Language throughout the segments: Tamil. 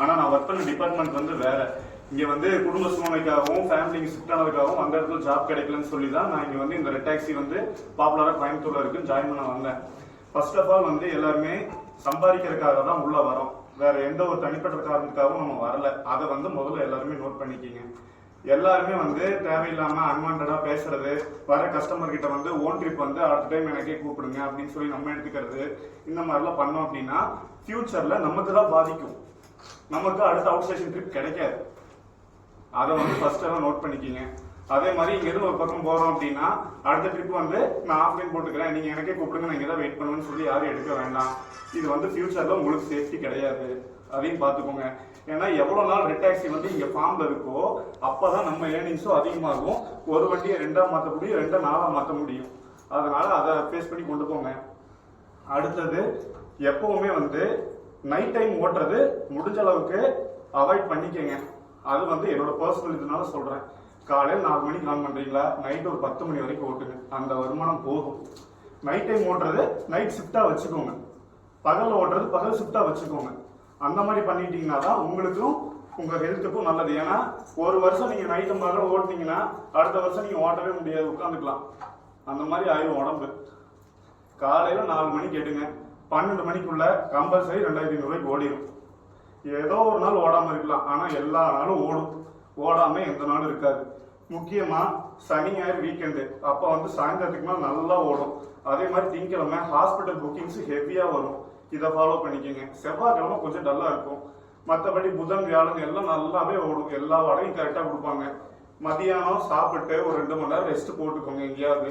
ஆனால் நான் ஒர்க் பண்ண டிபார்ட்மெண்ட் வந்து வேற. இங்கே வந்து குடும்ப சூழ்நிலைக்காகவும் ஃபேமிலிக்கு ஷிஃப்ட் ஆனதுக்காகவும் அந்த இடத்துல ஜாப் கிடைக்கலன்னு சொல்லி தான் நான் இங்கே வந்து இந்த ரெட் டாக்ஸி வந்து பாப்புலராக கோயம்புத்தூரில் இருக்குன்னு ஜாயின் பண்ண வந்தேன். ஃபர்ஸ்ட் ஆஃப் ஆல் வந்து எல்லாருமே சம்பாதிக்கிறதுக்காக தான் உள்ளே வரோம். வேற எந்த ஒரு தனிப்பட்ட காரணத்துக்காகவும் நம்ம வரல. அதை வந்து முதல்ல எல்லாருமே நோட் பண்ணிக்கிங்க. எல்லாருமே வந்து தேவையில்லாம அன்வான்டா பேசுறது வர கஸ்டமர் கிட்ட வந்து ஓன் ட்ரிப் வந்து அடுத்த டைம் எனக்கே கூப்பிடுங்க அப்படின்னு சொல்லி நம்ம எடுத்துக்கிறது இந்த மாதிரிலாம் பண்ணோம் அப்படின்னா ஃபியூச்சர்ல நமக்கு தான் பாதிக்கும். நமக்கு அடுத்த அவுட் ஸ்டேஷன் ட்ரிப் கிடைக்காது. அதை வந்து ஃபர்ஸ்ட் எல்லாம் நோட் பண்ணிக்கிங்க. அதே மாதிரி இங்க இருந்து ஒரு பக்கம் போறோம் அப்படின்னா அடுத்த ட்ரிப் வந்து நான் ஆஃப்லைன் போட்டுக்கிறேன். நீங்க எனக்கே கூப்பிடுங்க நான் இங்கே தான் வெயிட் பண்ணுவேன்னு சொல்லி யாரும் எடுக்க வேண்டாம். இது வந்து ஃபியூச்சர்ல உங்களுக்கு சேஃப்டி கிடையாது. அதையும் பார்த்துக்கோங்க. ஏன்னா எவ்வளவு நாள் ரெட் டாக்ஸி வந்து இங்க ஃபார்ம்ல இருக்கோ அப்பதான் நம்ம ஏர்னிங்ஸும் அதிகமாகும். ஒரு வண்டியை ரெண்டா மாத்த முடியும் ரெண்டா நாலா மாத்த முடியும். அதனால அதை ஃபேஸ் பண்ணி கொண்டு போங்க. அடுத்தது எப்பவுமே வந்து நைட் டைம் ஓட்டுறது முடிஞ்ச அளவுக்கு அவாய்ட் பண்ணிக்கங்க. அது வந்து என்னோட பர்சனல் இதனால சொல்றேன். காலையில் நாலு மணிக்கு ஆன் பண்றீங்களா? நைட் ஒரு பத்து மணி வரைக்கும் ஓட்டுங்க. அந்த வருமானம் போகும். நைட் டைம் ஓட்டுறது நைட் ஷிஃப்டா வச்சுக்கோங்க. பகல்ல ஓட்டுறது பகல் ஷிஃப்டா வச்சுக்கோங்க. அந்த மாதிரி பண்ணிட்டீங்கன்னா தான் உங்களுக்கும் உங்க ஹெல்த்துக்கும் நல்லது. ஏன்னா ஒரு வருஷம் நீங்க நைட்டு மகள் ஓட்டுனீங்கன்னா அடுத்த வருஷம் நீங்க ஓட்டவே முடியாது. உட்காந்துக்கலாம் அந்த மாதிரி ஆயிரும் உடம்பு. காலையில நாலு மணிக்கு எடுங்க பன்னெண்டு மணிக்குள்ள கம்பல்சரி ரெண்டாயிரத்தி ஐநூறுவாய்க்கு ஓடிடும் ஏதோ ஒரு நாள் ஓடாமல் இருக்கலாம். ஆனால் எல்லா நாளும் ஓடும். ஓடாமல் எந்த நாளும் இருக்காது. முக்கியமாக சனி ஞாயிறு வீக்கெண்டு அப்போ வந்து சாயந்தரத்துக்கு நல்லா ஓடும். அதே மாதிரி திங்கக்கிழமை ஹாஸ்பிட்டல் புக்கிங்ஸ் ஹெவியாக வரும். இதை ஃபாலோ பண்ணிக்கோங்க. செவ்வாய்க்கிழமை கொஞ்சம் டல்லாக இருக்கும். மற்றபடி புதன் வியாழன் எல்லாம் நல்லாவே ஓடும். எல்லா வாடகையும் கரெக்டாக கொடுப்பாங்க. மதியானம் சாப்பிட்டு ஒரு ரெண்டு மணி நேரம் ரெஸ்ட் போட்டுக்கோங்க எங்கேயாவது.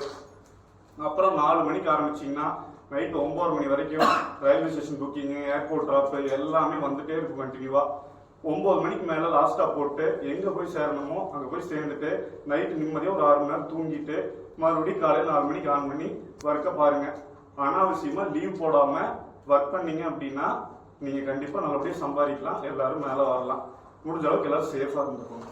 அப்புறம் நாலு மணிக்கு ஆரம்பிச்சிங்கன்னா நைட்டு ஒன்பது மணி வரைக்கும் railway station booking airport drop எல்லாமே வந்துட்டே இருக்கும் கண்டினியூவாக ஒம்பது மணிக்கு மேலே லாஸ்ட்டாக போட்டு எங்கே போய் சேரணுமோ அங்கே போய் சேர்ந்துட்டு நைட்டு நிம்மதியாக ஒரு ஆறு மணி நேரம் தூங்கிட்டு மறுபடியும் காலையில் நாலு மணிக்கு ஆன் பண்ணி ஒர்க்கை பாருங்க. அனாவசியமாக லீவ் போடாமல் ஒர்க் பண்ணீங்க அப்படின்னா நீங்கள் கண்டிப்பாக நல்லபடியாக சம்பாதிக்கலாம். எல்லாரும் மேலே வரலாம். முடிஞ்ச அளவுக்கு எல்லாரும் சேஃபாக இருந்துக்கணும்